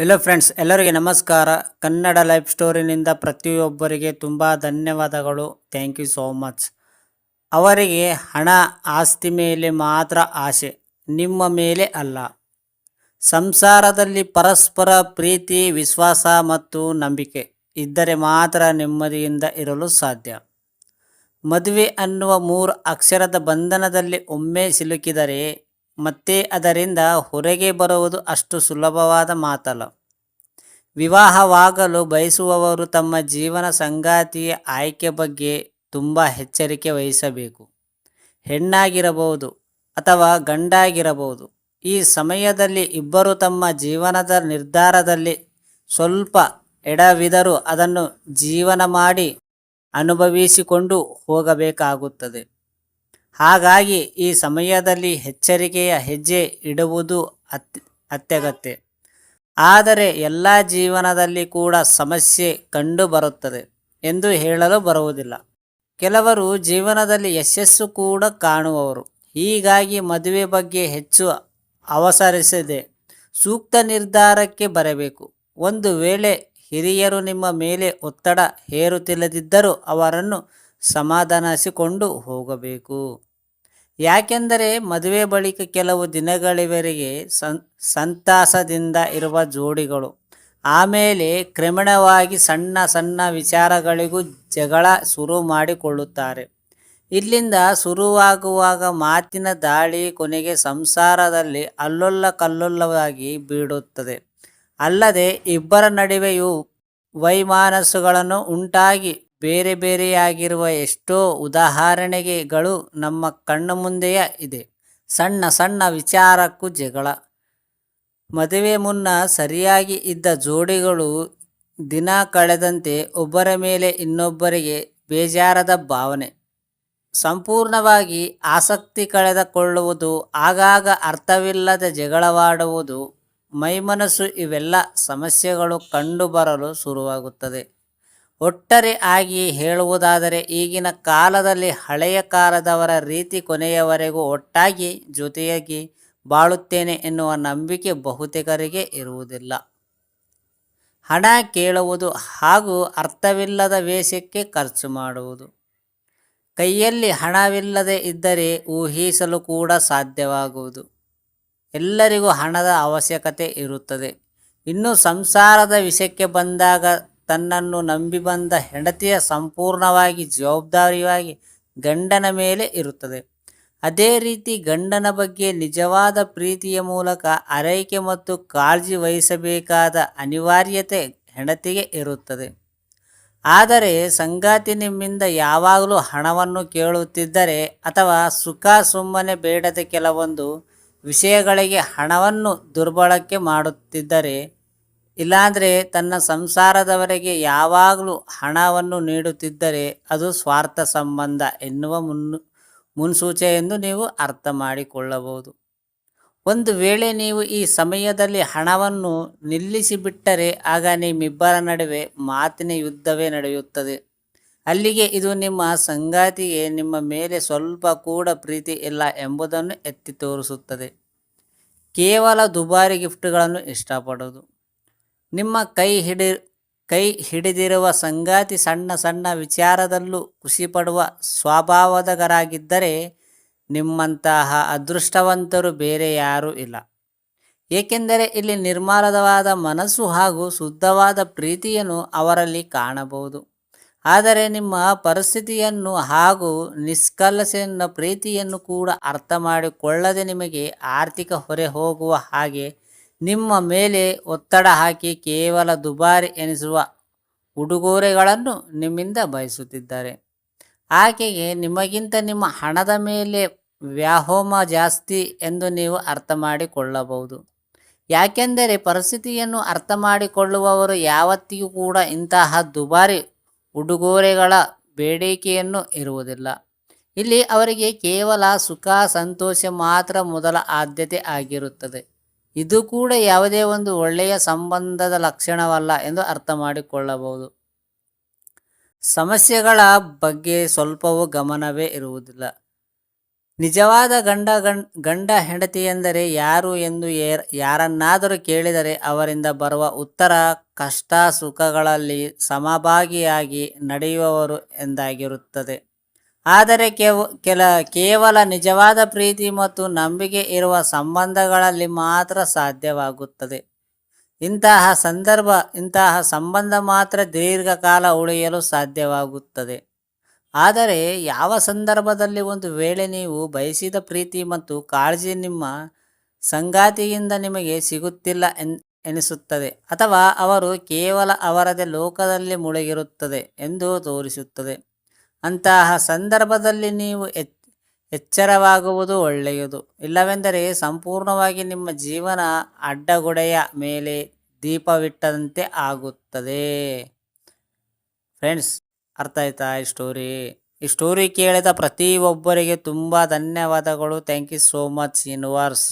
Hello friends ಎಲ್ಲರಿಗೆ ನಮಸ್ಕಾರ. Kannada life ಸ್ಟೋರಿನಿಂದ ಪ್ರತಿಯೊಬ್ಬರಿಗೆ ತುಂಬ ಧನ್ಯವಾದಗಳು. ಥ್ಯಾಂಕ್ ಯು ಸೋ ಮಚ್ ಅವರಿಗೆ ಹಣ ಆಸ್ತಿ ಮೇಲೆ ಮಾತ್ರ ಆಸೆ, ನಿಮ್ಮ ಮೇಲೆ ಅಲ್ಲ. ಸಂಸಾರದಲ್ಲಿ ಪರಸ್ಪರ ಪ್ರೀತಿ, ವಿಶ್ವಾಸ ಮತ್ತು ನಂಬಿಕೆ ಇದ್ದರೆ ಮಾತ್ರ ನೆಮ್ಮದಿಯಿಂದ ಇರಲು ಸಾಧ್ಯ. ಮದುವೆ ಅನ್ನುವ ಮೂರು ಅಕ್ಷರದ ಬಂಧನದಲ್ಲಿ ಒಮ್ಮೆ ಸಿಲುಕಿದರೆ ಮತ್ತೆ ಅದರಿಂದ ಹೊರಗೆ ಬರುವುದು ಅಷ್ಟು ಸುಲಭವಾದ ಮಾತಲ್ಲ. ವಿವಾಹವಾಗಲು ಬಯಸುವವರು ತಮ್ಮ ಜೀವನ ಸಂಗಾತಿಯ ಆಯ್ಕೆ ಬಗ್ಗೆ ತುಂಬ ಎಚ್ಚರಿಕೆ ವಹಿಸಬೇಕು. ಹೆಣ್ಣಾಗಿರಬಹುದು ಅಥವಾ ಗಂಡಾಗಿರಬಹುದು, ಈ ಸಮಯದಲ್ಲಿ ಇಬ್ಬರು ತಮ್ಮ ಜೀವನದ ನಿರ್ಧಾರದಲ್ಲಿ ಸ್ವಲ್ಪ ಎಡವಿದರೂ ಅದನ್ನು ಜೀವನ ಮಾಡಿ ಅನುಭವಿಸಿಕೊಂಡು ಹೋಗಬೇಕಾಗುತ್ತದೆ. ಹಾಗಾಗಿ ಈ ಸಮಯದಲ್ಲಿ ಎಚ್ಚರಿಕೆಯ ಹೆಜ್ಜೆ ಇಡುವುದು ಅತ್ ಅತ್ಯಗತ್ಯ. ಆದರೆ ಎಲ್ಲ ಜೀವನದಲ್ಲಿ ಕೂಡ ಸಮಸ್ಯೆ ಕಂಡು ಬರುತ್ತದೆ ಎಂದು ಹೇಳಲು ಬರುವುದಿಲ್ಲ. ಕೆಲವರು ಜೀವನದಲ್ಲಿ ಯಶಸ್ಸು ಕೂಡ ಕಾಣುವವರು. ಹೀಗಾಗಿ ಮದುವೆ ಬಗ್ಗೆ ಹೆಚ್ಚು ಅವಸರಿಸದೆ ಸೂಕ್ತ ನಿರ್ಧಾರಕ್ಕೆ ಬರಬೇಕು. ಒಂದು ವೇಳೆ ಹಿರಿಯರು ನಿಮ್ಮ ಮೇಲೆ ಒತ್ತಡ ಹೇರುತ್ತಿಲ್ಲದಿದ್ದರೂ ಅವರನ್ನು ಸಮಾಧಾನಿಸಿಕೊಂಡು ಹೋಗಬೇಕು. ಯಾಕೆಂದರೆ ಮದುವೆ ಬಳಿಕ ಕೆಲವು ದಿನಗಳವರೆಗೆ ಸಂತಾಸದಿಂದ ಇರುವ ಜೋಡಿಗಳು. ಆಮೇಲೆ ಕ್ರಮೇಣವಾಗಿ ಸಣ್ಣ ಸಣ್ಣ ವಿಚಾರಗಳಿಗೂ ಜಗಳ ಶುರು ಮಾಡಿಕೊಳ್ಳುತ್ತಾರೆ. ಇಲ್ಲಿಂದ ಶುರುವಾಗುವಾಗ ಮಾತಿನ ದಾಳಿ ಕೊನೆಗೆ ಸಂಸಾರದಲ್ಲಿ ಅಲ್ಲೊಲ್ಲ ಕಲ್ಲೊಲ್ಲವಾಗಿ ಬೀಡುತ್ತದೆ ಅಲ್ಲದೆ ಇಬ್ಬರ ನಡುವೆಯೂ ವೈಮಾನಸ್ಸುಗಳನ್ನು ಉಂಟಾಗಿ ಬೇರೆ ಬೇರೆಯಾಗಿರುವ ಎಷ್ಟೋ ಉದಾಹರಣೆಗೆಗಳು ನಮ್ಮ ಕಣ್ಣು ಮುಂದೆಯೇ ಇದೆ. ಸಣ್ಣ ಸಣ್ಣ ವಿಚಾರಕ್ಕೂ ಜಗಳ. ಮದುವೆ ಮುನ್ನ ಸರಿಯಾಗಿ ಇದ್ದ ಜೋಡಿಗಳು ದಿನ ಕಳೆದಂತೆ ಒಬ್ಬರ ಮೇಲೆ ಇನ್ನೊಬ್ಬರಿಗೆ ಬೇಜಾರದ ಭಾವನೆ. ಸಂಪೂರ್ಣವಾಗಿ ಆಸಕ್ತಿ ಕಳೆದುಕೊಳ್ಳುವುದು, ಆಗಾಗ ಅರ್ಥವಿಲ್ಲದ ಜಗಳವಾಡುವುದು ಮೈಮನಸ್ಸು ಇವೆಲ್ಲ ಸಮಸ್ಯೆಗಳು ಕಂಡುಬರಲು ಶುರುವಾಗುತ್ತದೆ. ಒಟ್ಟರೆ ಆಗಿ ಹೇಳುವುದಾದರೆ, ಈಗಿನ ಕಾಲದಲ್ಲಿ ಹಳೆಯ ಕಾಲದವರ ರೀತಿ ಕೊನೆಯವರೆಗೂ ಒಟ್ಟಾಗಿ ಜೊತೆಯಾಗಿ ಬಾಳುತ್ತೇನೆ ಎನ್ನುವ ನಂಬಿಕೆ ಬಹುತೇಕರಿಗೆ ಇರುವುದಿಲ್ಲ. ಹಣ ಕೇಳುವುದು ಹಾಗೂ ಅರ್ಥವಿಲ್ಲದ ವೇಷಕ್ಕೆ ಖರ್ಚು ಮಾಡುವುದು. ಕೈಯಲ್ಲಿ ಹಣವಿಲ್ಲದೆ ಇದ್ದರೆ ಊಹಿಸಲು ಕೂಡ ಸಾಧ್ಯವಾಗುವುದು. ಎಲ್ಲರಿಗೂ ಹಣದ ಅವಶ್ಯಕತೆ ಇರುತ್ತದೆ. ಇನ್ನು ಸಂಸಾರದ ವಿಷಯಕ್ಕೆ ಬಂದಾಗ ತನ್ನನ್ನು ನಂಬಿ ಬಂದ ಹೆಂಡತಿಯ ಸಂಪೂರ್ಣವಾಗಿ ಜವಾಬ್ದಾರಿಯಾಗಿ ಗಂಡನ ಮೇಲೆ ಇರುತ್ತದೆ. ಅದೇ ರೀತಿ ಗಂಡನ ಬಗ್ಗೆ ನಿಜವಾದ ಪ್ರೀತಿಯ ಮೂಲಕ ಆರೈಕೆ ಮತ್ತು ಕಾಳಜಿ ವಹಿಸಬೇಕಾದ ಅನಿವಾರ್ಯತೆ ಹೆಂಡತಿಗೆ ಇರುತ್ತದೆ. ಆದರೆ ಸಂಗಾತಿ ನಿಮ್ಮಿಂದ ಯಾವಾಗಲೂ ಹಣವನ್ನು ಕೇಳುತ್ತಿದ್ದರೆ ಅಥವಾ ಸುಖ ಸುಮ್ಮನೆ ಬೇಡದ ಕೆಲವೊಂದು ವಿಷಯಗಳಿಗೆ ಹಣವನ್ನು ದುರ್ಬಳಕೆ ಮಾಡುತ್ತಿದ್ದರೆ ಇಲ್ಲಾಂದರೆ ತನ್ನ ಸಂಸಾರದವರೆಗೆ ಯಾವಾಗಲೂ ಹಣವನ್ನು ನೀಡುತ್ತಿದ್ದರೆ ಅದು ಸ್ವಾರ್ಥ ಸಂಬಂಧ ಎನ್ನುವ ಮುನ್ನು, ಮುನ್ಸೂಚೆ ಎಂದು ನೀವು ಅರ್ಥ ಮಾಡಿಕೊಳ್ಳಬಹುದು. ಒಂದು ವೇಳೆ ನೀವು ಈ ಸಮಯದಲ್ಲಿ ಹಣವನ್ನು ನಿಲ್ಲಿಸಿಬಿಟ್ಟರೆ ಆಗ ನಿಮ್ಮಿಬ್ಬರ ನಡುವೆ ಮಾತಿನ ಯುದ್ಧವೇ ನಡೆಯುತ್ತದೆ. ಅಲ್ಲಿಗೆ ಇದು ನಿಮ್ಮ ಸಂಗಾತಿಗೆ ನಿಮ್ಮ ಮೇಲೆ ಸ್ವಲ್ಪ ಕೂಡ ಪ್ರೀತಿ ಇಲ್ಲ ಎಂಬುದನ್ನು ಎತ್ತಿ ತೋರಿಸುತ್ತದೆ. ಕೇವಲ ದುಬಾರಿ ಗಿಫ್ಟ್ಗಳನ್ನು ಇಷ್ಟಪಡೋದು. ನಿಮ್ಮ ಕೈ ಹಿಡಿ, ಕೈ ಹಿಡಿದಿರುವ ಸಂಗಾತಿ ಸಣ್ಣ ಸಣ್ಣ ವಿಚಾರದಲ್ಲೂ ಖುಷಿಪಡುವ ಸ್ವಭಾವದಗರಾಗಿದ್ದರೆ ನಿಮ್ಮಂತಹ ಅದೃಷ್ಟವಂತರು ಬೇರೆ ಯಾರೂ ಇಲ್ಲ. ಏಕೆಂದರೆ ಇಲ್ಲಿ ನಿರ್ಮಲವಾದ ಮನಸ್ಸು ಹಾಗೂ ಶುದ್ಧವಾದ ಪ್ರೀತಿಯನ್ನು ಅವರಲ್ಲಿ ಕಾಣಬಹುದು. ಆದರೆ ನಿಮ್ಮ ಪರಿಸ್ಥಿತಿಯನ್ನು ಹಾಗೂ ನಿಷ್ಕಲಸೆಯನ್ನು ಪ್ರೀತಿಯನ್ನು ಕೂಡ ಅರ್ಥ ಮಾಡಿಕೊಳ್ಳದೆ ನಿಮಗೆ ಆರ್ಥಿಕ ಹೊರೆ ಹೋಗುವ ಹಾಗೆ ನಿಮ್ಮ ಮೇಲೆ ಒತ್ತಡ ಹಾಕಿ ಕೇವಲ ದುಬಾರಿ ಎನಿಸುವ ಉಡುಗೊರೆಗಳನ್ನು ನಿಮ್ಮಿಂದ ಬಯಸುತ್ತಿದ್ದಾರೆ. ಆಕೆಗೆ ನಿಮಗಿಂತ ನಿಮ್ಮ ಹಣದ ಮೇಲೆ ವ್ಯಾಹೋಮ ಜಾಸ್ತಿ ಎಂದು ನೀವು ಅರ್ಥ ಮಾಡಿಕೊಳ್ಳಬಹುದು. ಯಾಕೆಂದರೆ ಪರಿಸ್ಥಿತಿಯನ್ನು ಅರ್ಥ ಮಾಡಿಕೊಳ್ಳುವವರು ಯಾವತ್ತಿಗೂ ಕೂಡ ಇಂತಹ ದುಬಾರಿ ಉಡುಗೊರೆಗಳ ಬೇಡಿಕೆಯನ್ನು ಇರುವುದಿಲ್ಲ. ಇಲ್ಲಿ ಅವರಿಗೆ ಕೇವಲ ಸುಖ, ಸಂತೋಷ ಮಾತ್ರ ಮೊದಲ ಆದ್ಯತೆ ಆಗಿರುತ್ತದೆ. ಇದು ಕೂಡ ಯಾವುದೇ ಒಂದು ಒಳ್ಳೆಯ ಸಂಬಂಧದ ಲಕ್ಷಣವಲ್ಲ ಎಂದು ಅರ್ಥ ಮಾಡಿಕೊಳ್ಳಬಹುದು. ಸಮಸ್ಯೆಗಳ ಬಗ್ಗೆ ಸ್ವಲ್ಪವೂ ಗಮನವೇ ಇರುವುದಿಲ್ಲ. ನಿಜವಾದ ಗಂಡ ಗಂಡ ಹೆಂಡತಿ ಎಂದರೆ ಯಾರು ಎಂದು ಯಾರನ್ನಾದರೂ ಕೇಳಿದರೆ ಅವರಿಂದ ಬರುವ ಉತ್ತರ ಕಷ್ಟ ಸುಖಗಳಲ್ಲಿ ಸಮಭಾಗಿಯಾಗಿ ನಡೆಯುವವರು ಎಂದಾಗಿರುತ್ತದೆ. ಆದರೆ ಕೇವ, ಕೆಲ, ಕೇವಲ ನಿಜವಾದ ಪ್ರೀತಿ ಮತ್ತು ನಂಬಿಕೆ ಇರುವ ಸಂಬಂಧಗಳಲ್ಲಿ ಮಾತ್ರ ಸಾಧ್ಯವಾಗುತ್ತದೆ. ಇಂತಹ ಸಂದರ್ಭ, ಇಂತಹ ಸಂಬಂಧ ಮಾತ್ರ ದೀರ್ಘಕಾಲ ಉಳಿಯಲು ಸಾಧ್ಯವಾಗುತ್ತದೆ. ಆದರೆ ಯಾವ ಸಂದರ್ಭದಲ್ಲಿ ಒಂದು ವೇಳೆ ನೀವು ಬಯಸಿದ ಪ್ರೀತಿ ಮತ್ತು ಕಾಳಜಿ ನಿಮ್ಮ ಸಂಗಾತಿಯಿಂದ ನಿಮಗೆ ಸಿಗುತ್ತಿಲ್ಲ ಎನ್, ಎನಿಸುತ್ತದೆ ಅಥವಾ ಅವರು ಕೇವಲ ಅವರದೇ ಲೋಕದಲ್ಲಿ ಮುಳುಗಿರುತ್ತದೆ ಎಂದು ತೋರಿಸುತ್ತದೆ. ಅಂತಹ ಸಂದರ್ಭದಲ್ಲಿ ನೀವು ಎಚ್, ಎಚ್ಚರವಾಗುವುದು ಒಳ್ಳೆಯದು. ಇಲ್ಲವೆಂದರೆ ಸಂಪೂರ್ಣವಾಗಿ ನಿಮ್ಮ ಜೀವನ ಅಡ್ಡಗೊಡೆಯ ಮೇಲೆ ದೀಪವಿಟ್ಟಂತೆ ಆಗುತ್ತದೆ. ಫ್ರೆಂಡ್ಸ್, ಅರ್ಥ ಆಯ್ತಾ ಈ ಸ್ಟೋರಿ? ಈ ಸ್ಟೋರಿ ಕೇಳಿದ ಪ್ರತಿಯೊಬ್ಬರಿಗೆ ತುಂಬ ಧನ್ಯವಾದಗಳು. Thank you so much universe